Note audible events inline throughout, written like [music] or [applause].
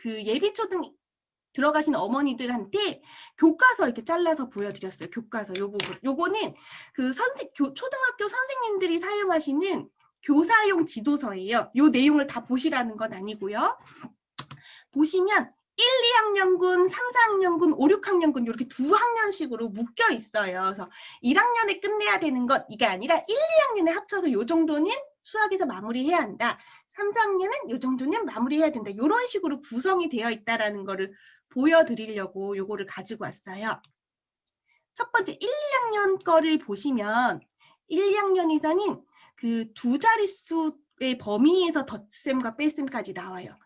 그 예비초등 들어가신 어머니들한테 교과서 이렇게 잘라서 보여드렸어요. 교과서 요 부분. 요거는 그 선생 교, 초등학교 선생님들이 사용하시는 교사용 지도서예요. 요 내용을 다 보시라는 건 아니고요. 보시면 1, 2학년군, 3, 4학년군, 5, 6학년군 이렇게 두 학년식으로 묶여 있어요. 그래서 1학년에 끝내야 되는 것 이게 아니라 1, 2학년에 합쳐서 요 정도는 수학에서 마무리해야 한다. 3, 4학년은 요 정도는 마무리해야 된다. 이런 식으로 구성이 되어 있다라는 거를 보여드리려고 요거를 가지고 왔어요. 첫 번째 1, 2학년 거를 보시면 1, 2학년에서는 그 두 자릿수의 범위에서 덧셈과 뺄셈까지 나와요.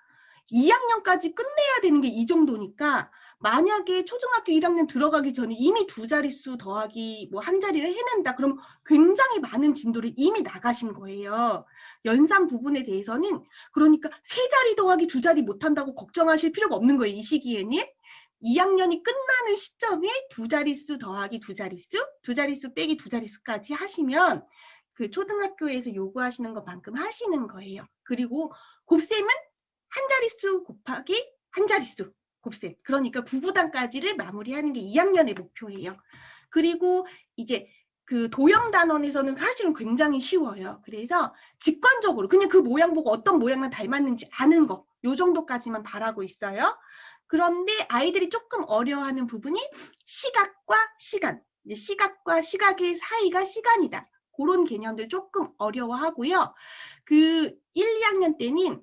2학년까지 끝내야 되는 게 이 정도니까 만약에 초등학교 1학년 들어가기 전에 이미 두 자릿수 더하기 뭐 한 자리를 해낸다 그럼 굉장히 많은 진도를 이미 나가신 거예요. 연산 부분에 대해서는 그러니까 세 자리 더하기 두 자리 못한다고 걱정하실 필요가 없는 거예요. 이 시기에는 2학년이 끝나는 시점에 두 자릿수 더하기 두 자릿수, 두 자릿수 빼기 두 자릿수까지 하시면 그 초등학교에서 요구하시는 것만큼 하시는 거예요. 그리고 곱셈은 한 자릿수 곱하기 한 자릿수 곱셈. 그러니까 9구단까지를 마무리하는 게 2학년의 목표예요. 그리고 이제 그 도형 단원에서는 사실은 굉장히 쉬워요. 그래서 직관적으로 그냥 그 모양 보고 어떤 모양만 닮았는지 아는 거. 요 정도까지만 바라고 있어요. 그런데 아이들이 조금 어려워하는 부분이 시각과 시간. 이제 시각과 시각의 사이가 시간이다. 그런 개념들 조금 어려워하고요. 그 1, 2학년 때는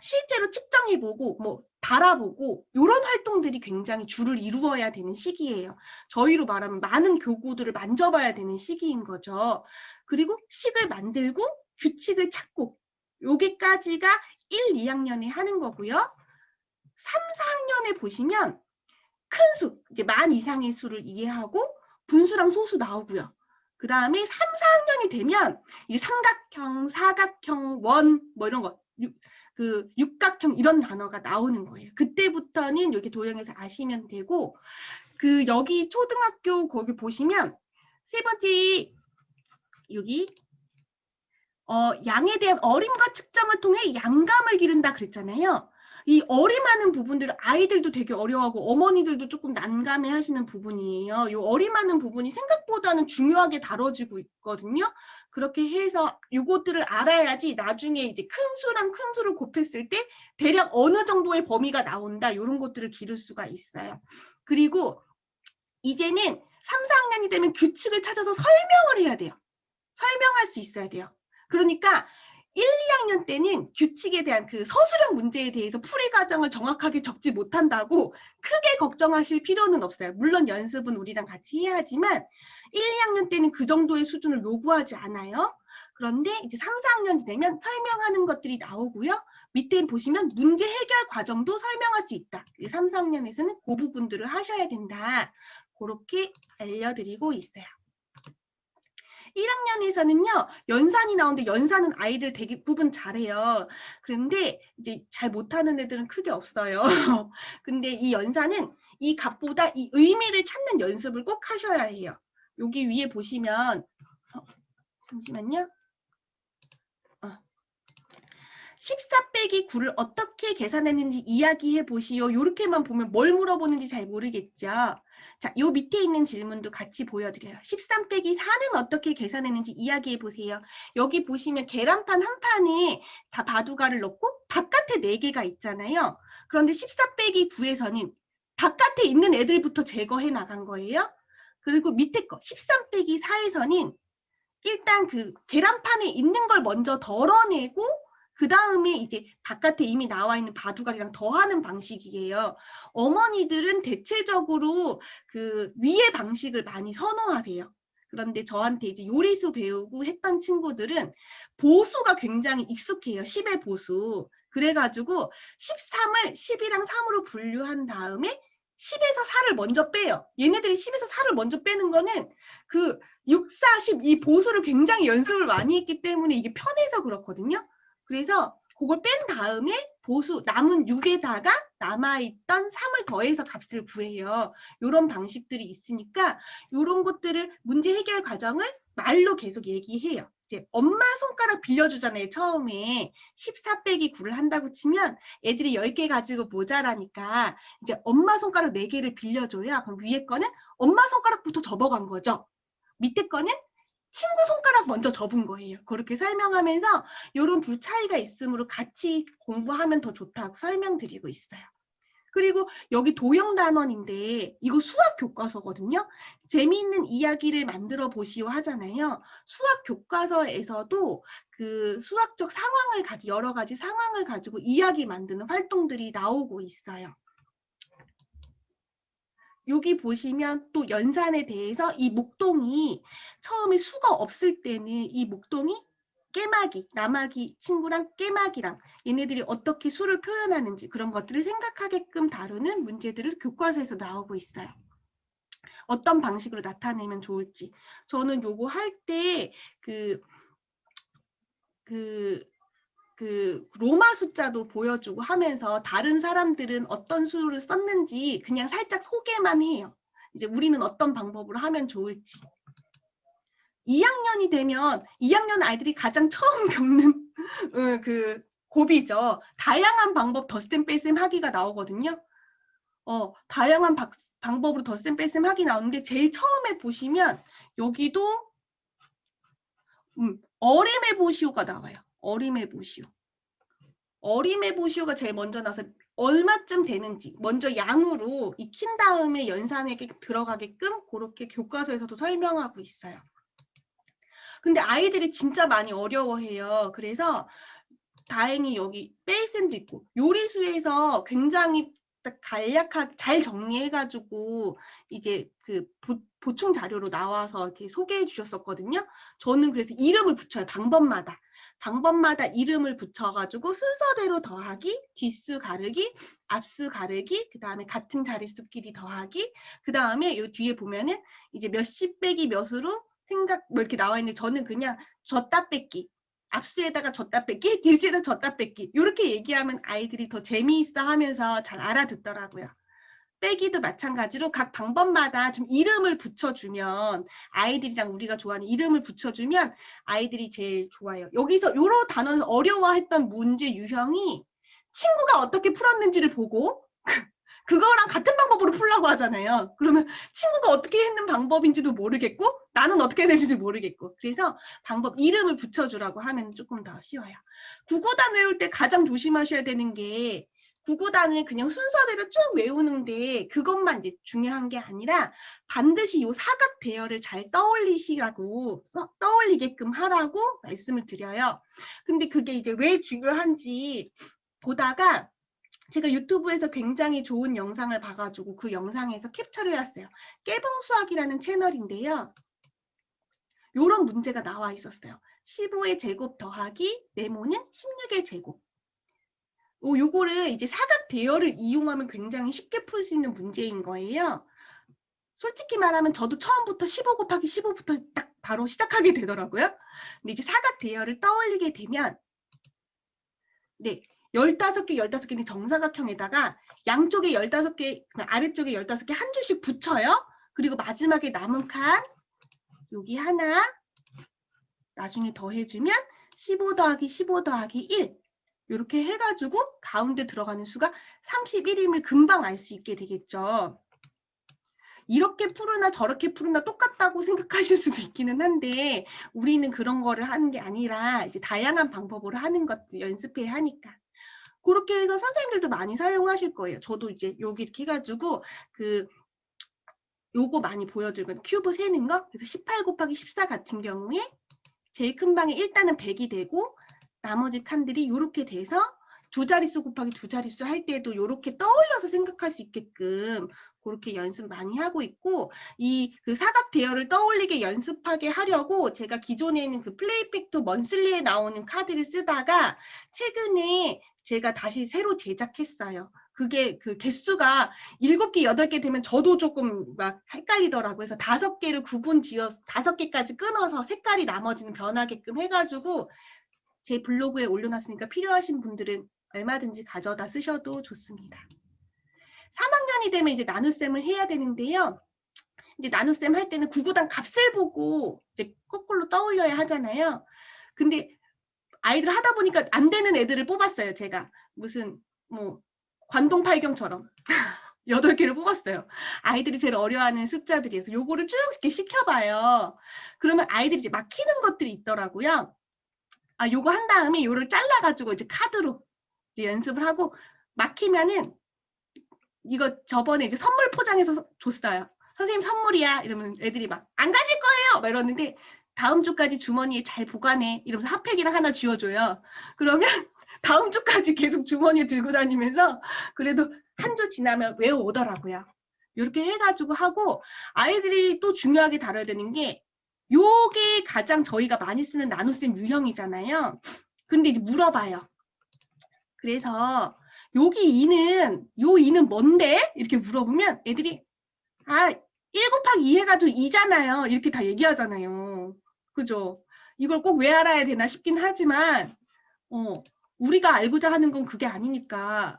실제로 측정해보고 뭐 달아보고 이런 활동들이 굉장히 주를 이루어야 되는 시기예요. 저희로 말하면 많은 교구들을 만져봐야 되는 시기인 거죠. 그리고 식을 만들고 규칙을 찾고 요게까지가 1, 2학년에 하는 거고요. 3, 4학년에 보시면 큰 수, 이제 만 이상의 수를 이해하고 분수랑 소수 나오고요. 그 다음에 3, 4학년이 되면 이제 삼각형, 사각형, 원 뭐 이런 거, 육, 그 육각형 이런 단어가 나오는 거예요. 그때부터는 여기 도형에서 아시면 되고 그 여기 초등학교 거기 보시면 세 번째 여기 어 양에 대한 어림과 측정을 통해 양감을 기른다 그랬잖아요. 이 어림하는 부분들을 아이들도 되게 어려워하고 어머니들도 조금 난감해 하시는 부분이에요. 이 어림하는 부분이 생각보다는 중요하게 다뤄지고 있거든요. 그렇게 해서 요것들을 알아야지 나중에 이제 큰 수랑 큰 수를 곱했을 때 대략 어느 정도의 범위가 나온다. 이런 것들을 기를 수가 있어요. 그리고 이제는 3, 4학년이 되면 규칙을 찾아서 설명을 해야 돼요. 설명할 수 있어야 돼요. 그러니까 1, 2학년 때는 규칙에 대한 그 서술형 문제에 대해서 풀이 과정을 정확하게 적지 못한다고 크게 걱정하실 필요는 없어요. 물론 연습은 우리랑 같이 해야 하지만 1, 2학년 때는 그 정도의 수준을 요구하지 않아요. 그런데 이제 3, 4학년이 되면 설명하는 것들이 나오고요. 밑에 보시면 문제 해결 과정도 설명할 수 있다. 3, 4학년에서는 그 부분들을 하셔야 된다. 그렇게 알려드리고 있어요. 1학년에서는요, 연산이 나오는데 연산은 아이들 대부분 잘해요. 그런데 이제 잘 못하는 애들은 크게 없어요. [laughs] 근데 이 연산은 이 값보다 이 의미를 찾는 연습을 꼭 하셔야 해요. 여기 위에 보시면, 어, 잠시만요. 14 빼기 9를 어떻게 계산했는지 이야기해 보시오. 이렇게만 보면 뭘 물어보는지 잘 모르겠죠. 자, 요 밑에 있는 질문도 같이 보여드려요. 13 빼기 4는 어떻게 계산했는지 이야기해 보세요. 여기 보시면 계란판 한 판에 다 바둑알을 넣고 바깥에 4개가 있잖아요. 그런데 14 빼기 9에서는 바깥에 있는 애들부터 제거해 나간 거예요. 그리고 밑에 거 13 빼기 4에서는 일단 그 계란판에 있는 걸 먼저 덜어내고 그 다음에 이제 바깥에 이미 나와 있는 바둑알이랑 더하는 방식이에요. 어머니들은 대체적으로 그 위의 방식을 많이 선호하세요. 그런데 저한테 이제 요리수 배우고 했던 친구들은 보수가 굉장히 익숙해요. 10의 보수. 그래가지고 13을 10이랑 3으로 분류한 다음에 10에서 4를 먼저 빼요. 얘네들이 10에서 4를 먼저 빼는 거는 그 6, 4, 10 이 보수를 굉장히 연습을 많이 했기 때문에 이게 편해서 그렇거든요. 그래서 그걸 뺀 다음에 보수 남은 6에다가 남아있던 3을 더해서 값을 구해요. 이런 방식들이 있으니까 이런 것들을 문제 해결 과정을 말로 계속 얘기해요. 이제 엄마 손가락 빌려주잖아요. 처음에 14 빼기 9를 한다고 치면 애들이 10개 가지고 모자라니까 이제 엄마 손가락 4개를 빌려줘요. 그럼 위에 거는 엄마 손가락부터 접어간 거죠. 밑에 거는 친구 손가락 먼저 접은 거예요. 그렇게 설명하면서 이런 두 차이가 있으므로 같이 공부하면 더 좋다고 설명드리고 있어요. 그리고 여기 도형 단원인데 이거 수학 교과서거든요. 재미있는 이야기를 만들어 보시오 하잖아요. 수학 교과서에서도 그 수학적 상황을 가지 여러 가지 상황을 가지고 이야기 만드는 활동들이 나오고 있어요. 여기 보시면 또 연산에 대해서 이 목동이 처음에 수가 없을 때는 이 목동이 깨마기, 나마기 친구랑 깨마기랑 얘네들이 어떻게 수를 표현하는지 그런 것들을 생각하게끔 다루는 문제들을 교과서에서 나오고 있어요. 어떤 방식으로 나타내면 좋을지. 저는 요거 할 때 그, 그, 그 로마 숫자도 보여주고 하면서 다른 사람들은 어떤 수를 썼는지 그냥 살짝 소개만 해요. 이제 우리는 어떤 방법으로 하면 좋을지. 2학년이 되면 2학년 아이들이 가장 처음 [laughs] 겪는 어, 그 고비죠. 다양한 방법 덧셈 뺄셈 하기가 나오거든요. 어, 다양한 박, 방법으로 덧셈 뺄셈 하기 나오는데 제일 처음에 보시면 여기도 음, 어림해 보시오가 나와요. 어림해 보시오. 어림해 보시오가 제일 먼저 나서 얼마쯤 되는지 먼저 양으로 익힌 다음에 연산에 들어가게끔 그렇게 교과서에서도 설명하고 있어요. 근데 아이들이 진짜 많이 어려워해요. 그래서 다행히 여기 뺄셈도 있고 요리수에서 굉장히 딱 간략하게 잘 정리해가지고 이제 그 보, 충 자료로 나와서 이렇게 소개해 주셨었거든요. 저는 그래서 이름을 붙여요. 방법마다. 방법마다 이름을 붙여가지고 순서대로 더하기, 뒷수 가르기, 앞수 가르기, 그 다음에 같은 자릿수끼리 더하기, 그 다음에 요 뒤에 보면은 이제 몇십 빼기 몇으로 생각 뭐 이렇게 나와 있는데 저는 그냥 줬다 뺏기 앞수에다가 줬다 뺏기 뒤수에다 줬다 뺏기 이렇게 얘기하면 아이들이 더 재미있어 하면서 잘 알아듣더라고요. 빼기도 마찬가지로 각 방법마다 좀 이름을 붙여주면 아이들이랑 우리가 좋아하는 이름을 붙여주면 아이들이 제일 좋아요. 여기서 요러 단어에서 어려워했던 문제 유형이 친구가 어떻게 풀었는지를 보고 그거랑 같은 방법으로 풀라고 하잖아요. 그러면 친구가 어떻게 했는 방법인지도 모르겠고 나는 어떻게 될지 모르겠고 그래서 방법 이름을 붙여주라고 하면 조금 더 쉬워요. 구구단 외울 때 가장 조심하셔야 되는 게 구구단을 그냥 순서대로 쭉 외우는데 그것만 이제 중요한 게 아니라 반드시 요 사각 대열을 잘 떠올리시라고 떠올리게끔 하라고 말씀을 드려요. 근데 그게 이제 왜 중요한지 보다가 제가 유튜브에서 굉장히 좋은 영상을 봐가지고 그 영상에서 캡처를 해왔어요. 깨봉수학이라는 채널인데요. 요런 문제가 나와 있었어요. 15의 제곱 더하기 네모는 16의 제곱. 오, 요거를 이제 사각 대열을 이용하면 굉장히 쉽게 풀 수 있는 문제인 거예요. 솔직히 말하면 저도 처음부터 15 곱하기 15부터 딱 바로 시작하게 되더라고요. 근데 이제 사각 대열을 떠올리게 되면 네, 15개, 15개는 정사각형에다가 양쪽에 15개, 그 아래쪽에 15개 한 줄씩 붙여요. 그리고 마지막에 남은 칸 여기 하나 나중에 더해주면 15 더하기 15 더하기 1 이렇게 해가지고 가운데 들어가는 수가 31임을 금방 알 수 있게 되겠죠. 이렇게 푸르나 저렇게 푸르나 똑같다고 생각하실 수도 있기는 한데 우리는 그런 거를 하는 게 아니라 이제 다양한 방법으로 하는 것들 연습해야 하니까. 그렇게 해서 선생님들도 많이 사용하실 거예요. 저도 이제 여기 이렇게 해가지고 그 요거 많이 보여드리거든요. 큐브 세는 거. 그래서 18 곱하기 14 같은 경우에 제일 큰 방에 일단은 100이 되고 나머지 칸들이 이렇게 돼서 두 자릿수 곱하기 두 자릿수 할 때도 이렇게 떠올려서 생각할 수 있게끔 그렇게 연습 많이 하고 있고 이 그 사각 대열을 떠올리게 연습하게 하려고 제가 기존에 있는 그 플레이팩도 먼슬리에 나오는 카드를 쓰다가 최근에 제가 다시 새로 제작했어요. 그게 그 개수가 일곱 개 여덟 개 되면 저도 조금 막 헷갈리더라고요. 그래서 다섯 개를 구분 지어서 다섯 개까지 끊어서 색깔이 나머지는 변하게끔 해가지고 제 블로그에 올려놨으니까 필요하신 분들은 얼마든지 가져다 쓰셔도 좋습니다. 3학년이 되면 이제 나눗셈을 해야 되는데요. 이제 나눗셈 할 때는 구구단 값을 보고 이제 거꾸로 떠올려야 하잖아요. 근데 아이들 하다 보니까 안 되는 애들을 뽑았어요. 제가 무슨 뭐 관동팔경처럼 [laughs] 여덟 개를 뽑았어요. 아이들이 제일 어려워하는 숫자들이어서 요거를 쭉 이렇게 시켜봐요. 그러면 아이들이 이제 막히는 것들이 있더라고요. 아 요거 한 다음에 요를 잘라가지고 이제 카드로 이제 연습을 하고 막히면은 이거 저번에 이제 선물 포장해서 서- 줬어요. 선생님 선물이야 이러면 애들이 막 안 가질 거예요 막 이러는데 다음 주까지 주머니에 잘 보관해 이러면서 핫팩이랑 하나 쥐어줘요. 그러면 [laughs] 다음 주까지 계속 주머니에 들고 다니면서 그래도 한 주 지나면 외워오더라고요. 이렇게 해가지고 하고 아이들이 또 중요하게 다뤄야 되는 게 요게 가장 저희가 많이 쓰는 나눗셈 유형이잖아요. 근데 이제 물어봐요. 그래서 여기 2는 요 2는 뭔데? 이렇게 물어보면 애들이 아 1 곱하기 2 해가지고 2잖아요. 이렇게 다 얘기하잖아요. 그죠? 이걸 꼭 왜 알아야 되나 싶긴 하지만 어, 우리가 알고자 하는 건 그게 아니니까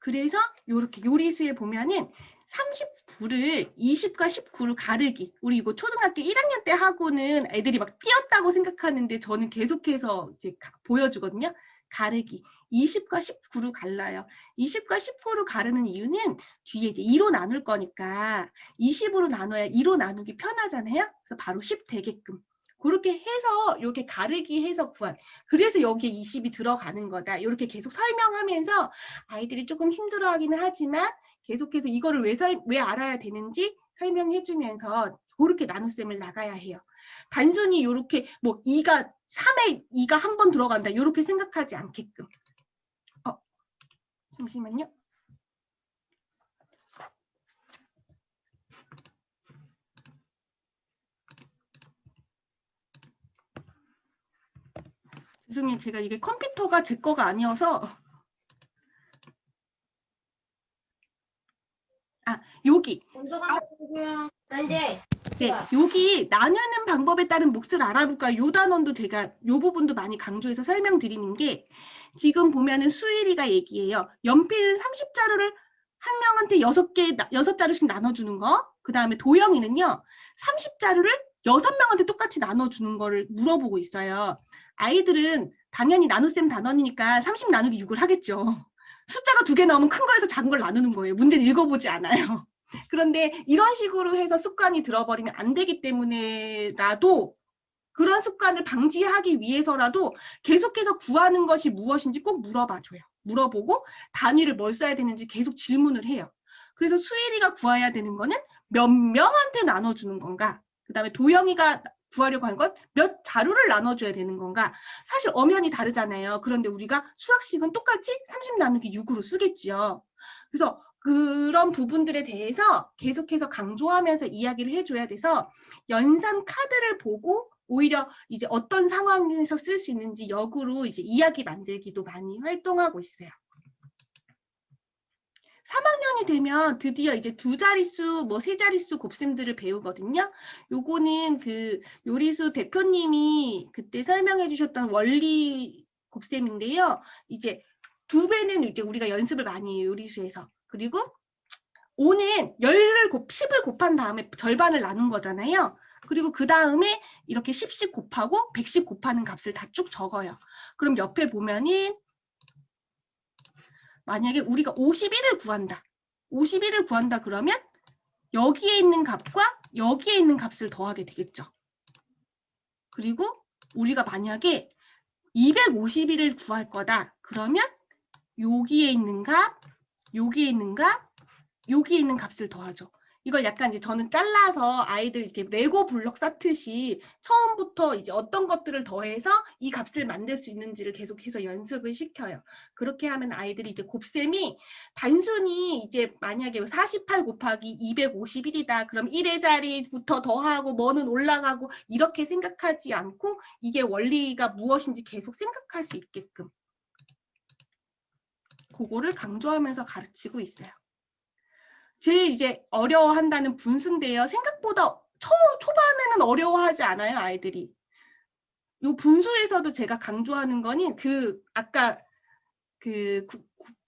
그래서 요렇게 요리수에 보면은 39를 20과 19로 가르기. 우리 이거 초등학교 1학년 때 하고는 애들이 막 뛰었다고 생각하는데 저는 계속해서 이제 가- 보여주거든요. 가르기. 20과 19로 갈라요. 20과 19로 가르는 이유는 뒤에 이제 2로 나눌 거니까 20으로 나눠야 2로 나누기 편하잖아요. 그래서 바로 10 되게끔. 그렇게 해서 이렇게 가르기 해서 구한. 그래서 여기에 20이 들어가는 거다. 이렇게 계속 설명하면서 아이들이 조금 힘들어하기는 하지만 계속해서 이거를 왜, 설, 왜 알아야 되는지 설명해 주면서 그렇게 나눗셈을 나가야 해요. 단순히 이렇게 뭐 2가 3에 2가 한 번 들어간다. 이렇게 생각하지 않게끔. 어, 잠시만요. 죄송해요. 제가 이게 컴퓨터가 제 거가 아니어서 아 여기. 네, 여기 나누는 방법에 따른 몫을 알아볼까? 요 단원도 제가 요 부분도 많이 강조해서 설명드리는 게 지금 보면은 수일이가 얘기해요. 연필 30자루를 한 명한테 여섯 개, 여섯 자루씩 나눠주는 거. 그 다음에 도영이는요, 30자루를 여섯 명한테 똑같이 나눠주는 거를 물어보고 있어요. 아이들은 당연히 나눗셈 단원이니까 30 나누기 6을 하겠죠. 숫자가 두 개 나오면 큰 거에서 작은 걸 나누는 거예요. 문제는 읽어보지 않아요. [laughs] 그런데 이런 식으로 해서 습관이 들어버리면 안 되기 때문에라도 그런 습관을 방지하기 위해서라도 계속해서 구하는 것이 무엇인지 꼭 물어봐줘요. 물어보고 단위를 뭘 써야 되는지 계속 질문을 해요. 그래서 수일이가 구해야 되는 거는 몇 명한테 나눠주는 건가? 그 다음에 도영이가 구하려고 하는 건몇 자루를 나눠줘야 되는 건가? 사실 엄연히 다르잖아요. 그런데 우리가 수학식은 똑같이 30 나누기 6으로 쓰겠지요. 그래서 그런 부분들에 대해서 계속해서 강조하면서 이야기를 해줘야 돼서 연산 카드를 보고 오히려 이제 어떤 상황에서 쓸 수 있는지 역으로 이제 이야기 만들기도 많이 활동하고 있어요. 3학년이 되면 드디어 이제 두 자릿수, 뭐 세 자릿수 곱셈들을 배우거든요. 요거는 그 요리수 대표님이 그때 설명해 주셨던 원리 곱셈인데요. 이제 두 배는 이제 우리가 연습을 많이 해요, 요리수에서. 그리고 5는 10을 곱, 10을 곱한 다음에 절반을 나눈 거잖아요. 그리고 그 다음에 이렇게 10씩 곱하고 100씩 곱하는 값을 다 쭉 적어요. 그럼 옆에 보면은 만약에 우리가 51을 구한다. 51을 구한다 그러면 여기에 있는 값과 여기에 있는 값을 더하게 되겠죠. 그리고 우리가 만약에 251을 구할 거다. 그러면 여기에 있는 값, 여기에 있는 값, 여기에 있는 값을 더하죠. 이걸 약간 이제 저는 잘라서 아이들 이렇게 레고 블럭 쌓듯이 처음부터 이제 어떤 것들을 더해서 이 값을 만들 수 있는지를 계속해서 연습을 시켜요. 그렇게 하면 아이들이 이제 곱셈이 단순히 이제 만약에 48 곱하기 251이다. 그럼 1의 자리부터 더하고 뭐는 올라가고 이렇게 생각하지 않고 이게 원리가 무엇인지 계속 생각할 수 있게끔 그거를 강조하면서 가르치고 있어요. 제일 이제 어려워한다는 분수인데요. 생각보다 초, 초반에는 어려워하지 않아요, 아이들이. 요 분수에서도 제가 강조하는 거는 그 아까 그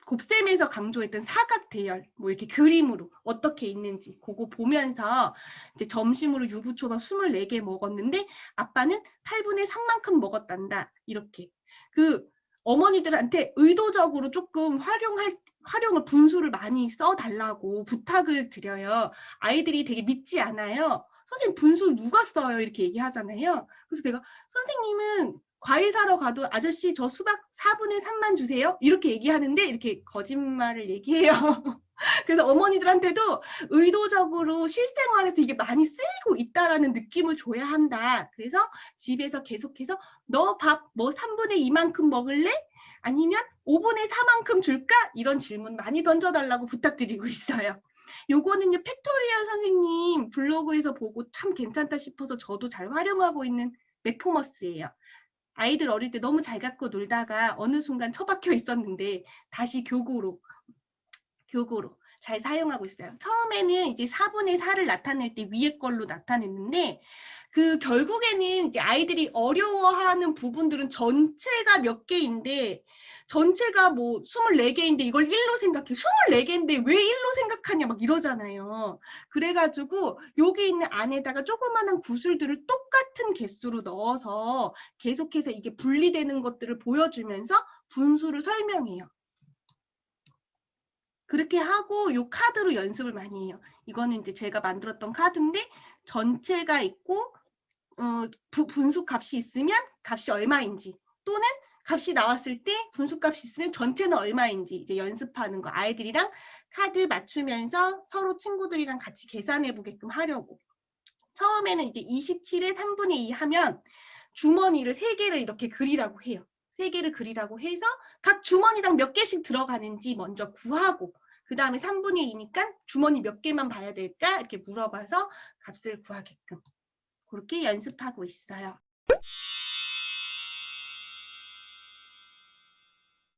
곱셈에서 강조했던 사각 대열, 뭐 이렇게 그림으로 어떻게 있는지 그거 보면서 이제 점심으로 유부초밥 24개 먹었는데 아빠는 8분의 3만큼 먹었단다. 이렇게. 그 어머니들한테 의도적으로 조금 활용할 활용을 분수를 많이 써 달라고 부탁을 드려요. 아이들이 되게 믿지 않아요. 선생님 분수 누가 써요? 이렇게 얘기하잖아요. 그래서 내가 선생님은 과일 사러 가도 아저씨 저 수박 4분의 3만 주세요. 이렇게 얘기하는데 이렇게 거짓말을 얘기해요. [laughs] 그래서 어머니들한테도 의도적으로 실생활에서 이게 많이 쓰이고 있다라는 느낌을 줘야 한다. 그래서 집에서 계속해서 너 밥 뭐 3분의 2만큼 먹을래? 아니면 5분의 4만큼 줄까? 이런 질문 많이 던져달라고 부탁드리고 있어요. 요거는요, 팩토리얼 선생님 블로그에서 보고 참 괜찮다 싶어서 저도 잘 활용하고 있는 맥포머스예요. 아이들 어릴 때 너무 잘 갖고 놀다가 어느 순간 처박혀 있었는데 다시 교구로 교구로 잘 사용하고 있어요. 처음에는 이제 4분의 4를 나타낼 때 위에 걸로 나타냈는데 그 결국에는 이제 아이들이 어려워하는 부분들은 전체가 몇 개인데 전체가 뭐 24개인데 이걸 1로 생각해. 24개인데 왜 1로 생각하냐 막 이러잖아요. 그래가지고 여기 있는 안에다가 조그마한 구슬들을 똑같은 개수로 넣어서 계속해서 이게 분리되는 것들을 보여주면서 분수를 설명해요. 그렇게 하고 요 카드로 연습을 많이 해요. 이거는 이제 제가 만들었던 카드인데 전체가 있고 어, 부- 분수 값이 있으면 값이 얼마인지 또는 값이 나왔을 때 분수 값이 있으면 전체는 얼마인지 이제 연습하는 거. 아이들이랑 카드 맞추면서 서로 친구들이랑 같이 계산해 보게끔 하려고. 처음에는 이제 27에 3분의 2 하면 주머니를 세 개를 이렇게 그리라고 해요. 세 개를 그리라고 해서 각 주머니당 몇 개씩 들어가는지 먼저 구하고 그 다음에 3분의 2니까 주머니 몇 개만 봐야 될까? 이렇게 물어봐서 값을 구하게끔 그렇게 연습하고 있어요.